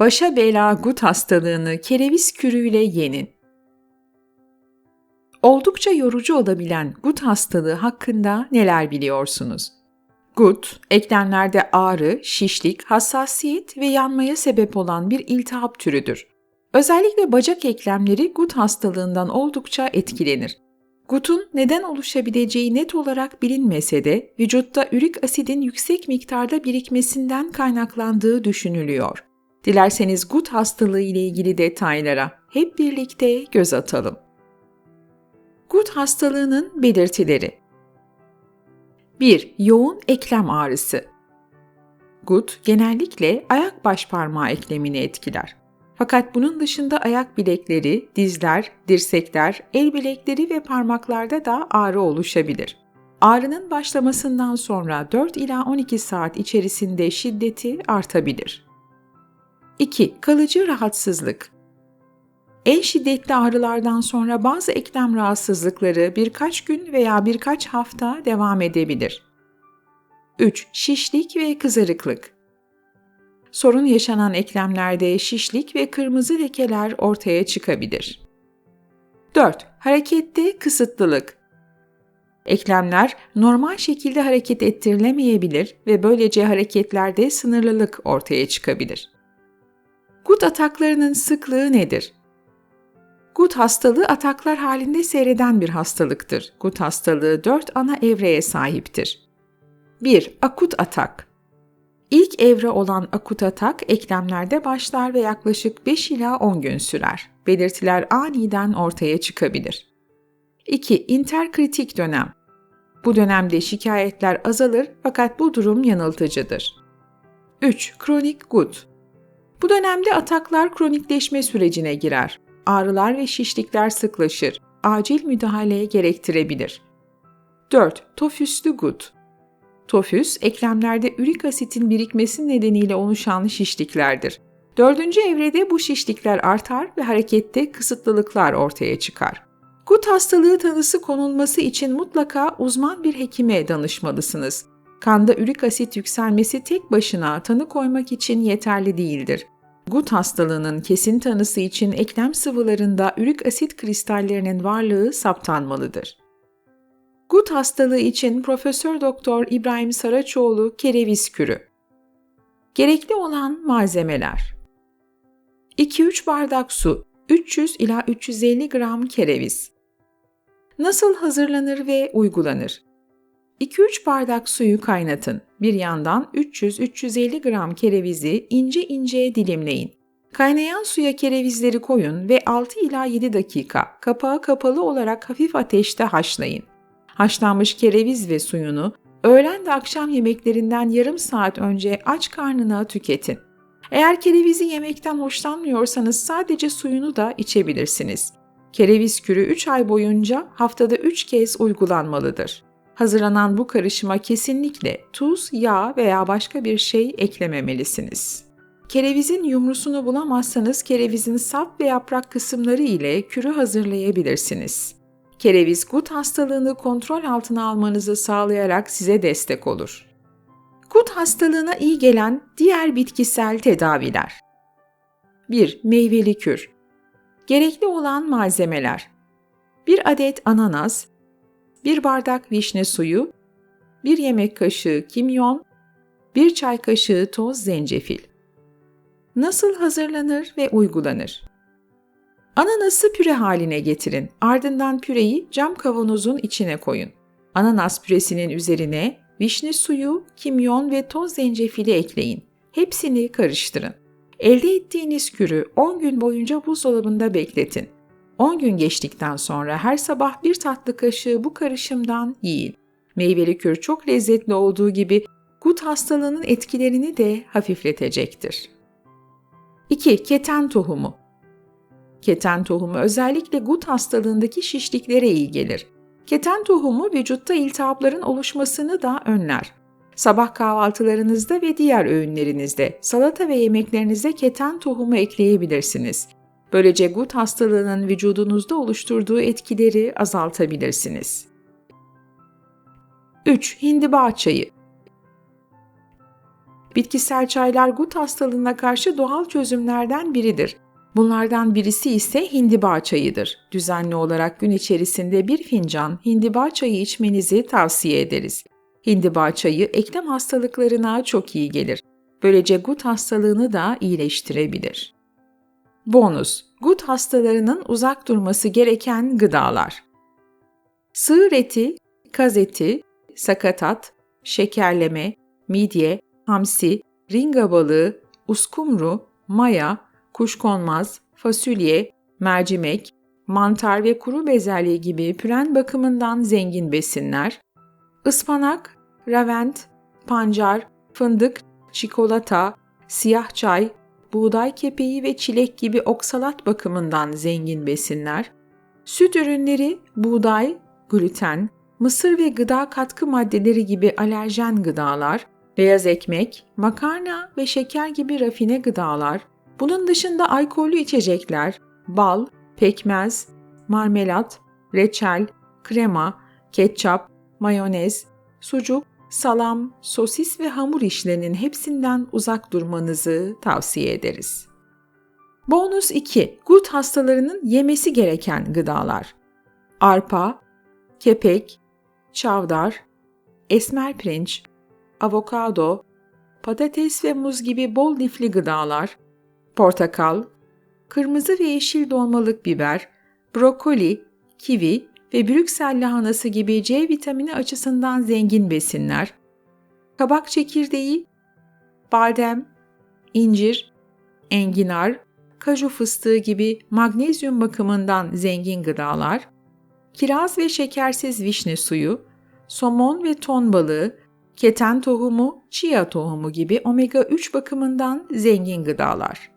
Başa bela gut hastalığını kereviz kürüyle yenin. Oldukça yorucu olabilen gut hastalığı hakkında neler biliyorsunuz? Gut, eklemlerde ağrı, şişlik, hassasiyet ve yanmaya sebep olan bir iltihap türüdür. Özellikle bacak eklemleri gut hastalığından oldukça etkilenir. Gut'un neden oluşabileceği net olarak bilinmese de vücutta ürik asidin yüksek miktarda birikmesinden kaynaklandığı düşünülüyor. Dilerseniz gut hastalığı ile ilgili detaylara hep birlikte göz atalım. Gut hastalığının belirtileri 1. Yoğun eklem ağrısı. Gut genellikle ayak baş parmağı eklemini etkiler. Fakat bunun dışında ayak bilekleri, dizler, dirsekler, el bilekleri ve parmaklarda da ağrı oluşabilir. Ağrının başlamasından sonra 4 ila 12 saat içerisinde şiddeti artabilir. 2. Kalıcı rahatsızlık. En şiddetli ağrılardan sonra bazı eklem rahatsızlıkları birkaç gün veya birkaç hafta devam edebilir. 3. Şişlik ve kızarıklık. Sorun yaşanan eklemlerde şişlik ve kırmızı lekeler ortaya çıkabilir. 4. Harekette kısıtlılık. Eklemler normal şekilde hareket ettirilemeyebilir ve böylece hareketlerde sınırlılık ortaya çıkabilir. Gut ataklarının sıklığı nedir? Gut hastalığı ataklar halinde seyreden bir hastalıktır. Gut hastalığı 4 ana evreye sahiptir. 1. Akut atak. İlk evre olan akut atak eklemlerde başlar ve yaklaşık 5 ila 10 gün sürer. Belirtiler aniden ortaya çıkabilir. 2. İnterkritik dönem. Bu dönemde şikayetler azalır fakat bu durum yanıltıcıdır. 3. Kronik gut. Bu dönemde ataklar kronikleşme sürecine girer ağrılar ve şişlikler sıklaşır, acil müdahaleye gerektirebilir. 4. Tofüslü gut Tofüs, eklemlerde ürik asitin birikmesi nedeniyle oluşan şişliklerdir. Dördüncü evrede bu şişlikler artar ve harekette kısıtlılıklar ortaya çıkar. Gut hastalığı tanısı konulması için mutlaka uzman bir hekime danışmalısınız. Kanda ürik asit yükselmesi tek başına tanı koymak için yeterli değildir. Gut hastalığının kesin tanısı için eklem sıvılarında ürik asit kristallerinin varlığı saptanmalıdır. Gut hastalığı için Profesör Doktor İbrahim Saraçoğlu kereviz kürü. Gerekli olan malzemeler 2-3 bardak su, 300 ila 350 gram kereviz. Nasıl hazırlanır ve uygulanır? 2-3 bardak suyu kaynatın. Bir yandan 300-350 gram kerevizi ince ince dilimleyin. Kaynayan suya kerevizleri koyun ve 6 ila 7 dakika kapağı kapalı olarak hafif ateşte haşlayın. Haşlanmış kereviz ve suyunu öğlen ve akşam yemeklerinden yarım saat önce aç karnına tüketin. Eğer kerevizi yemekten hoşlanmıyorsanız sadece suyunu da içebilirsiniz. Kereviz kürü 3 ay boyunca haftada 3 kez uygulanmalıdır. Hazırlanan bu karışıma kesinlikle tuz, yağ veya başka bir şey eklememelisiniz. Kerevizin yumrusunu bulamazsanız kerevizin sap ve yaprak kısımları ile kürü hazırlayabilirsiniz. Kereviz gut hastalığını kontrol altına almanızı sağlayarak size destek olur. Gut hastalığına iyi gelen diğer bitkisel tedaviler. 1. Meyveli kür. Gerekli olan malzemeler. 1 adet ananas, 1 bardak vişne suyu, 1 yemek kaşığı kimyon, 1 çay kaşığı toz zencefil. Nasıl hazırlanır ve uygulanır? Ananası püre haline getirin. Ardından püreyi cam kavanozun içine koyun. Ananas püresinin üzerine vişne suyu, kimyon ve toz zencefili ekleyin. Hepsini karıştırın. Elde ettiğiniz kürü 10 gün boyunca buzdolabında bekletin. 10 gün geçtikten sonra her sabah bir tatlı kaşığı bu karışımdan yiyin. Meyveli kür çok lezzetli olduğu gibi gut hastalığının etkilerini de hafifletecektir. 2. Keten tohumu Keten tohumu özellikle gut hastalığındaki şişliklere iyi gelir. Keten tohumu vücutta iltihapların oluşmasını da önler. Sabah kahvaltılarınızda ve diğer öğünlerinizde salata ve yemeklerinize keten tohumu ekleyebilirsiniz. Böylece gut hastalığının vücudunuzda oluşturduğu etkileri azaltabilirsiniz. 3. Hindiba çayı Bitkisel çaylar gut hastalığına karşı doğal çözümlerden biridir. Bunlardan birisi ise hindiba çayıdır. Düzenli olarak gün içerisinde bir fincan hindiba çayı içmenizi tavsiye ederiz. Hindiba çayı eklem hastalıklarına çok iyi gelir. Böylece gut hastalığını da iyileştirebilir. Bonus: Gut hastalarının uzak durması gereken gıdalar. Sığır eti, kaz eti, sakatat, şekerleme, midye, hamsi, ringa balığı, uskumru, maya, kuşkonmaz, fasulye, mercimek, mantar ve kuru bezelye gibi püren bakımından zengin besinler, ıspanak, ravent, pancar, fındık, çikolata, siyah çay, buğday kepeği ve çilek gibi oksalat bakımından zengin besinler, süt ürünleri, buğday, gluten, mısır ve gıda katkı maddeleri gibi alerjen gıdalar, beyaz ekmek, makarna ve şeker gibi rafine gıdalar, bunun dışında alkollü içecekler, bal, pekmez, marmelat, reçel, krema, ketçap, mayonez, sucuk, salam, sosis ve hamur işlerinin hepsinden uzak durmanızı tavsiye ederiz. Bonus 2. Gut hastalarının yemesi gereken gıdalar. Arpa, kepek, çavdar, esmer pirinç, avokado, patates ve muz gibi bol lifli gıdalar, portakal, kırmızı ve yeşil dolmalık biber, brokoli, kivi ve Brüksel lahanası gibi C vitamini açısından zengin besinler, kabak çekirdeği, badem, incir, enginar, kaju fıstığı gibi magnezyum bakımından zengin gıdalar, kiraz ve şekersiz vişne suyu, somon ve ton balığı, keten tohumu, chia tohumu gibi omega 3 bakımından zengin gıdalar.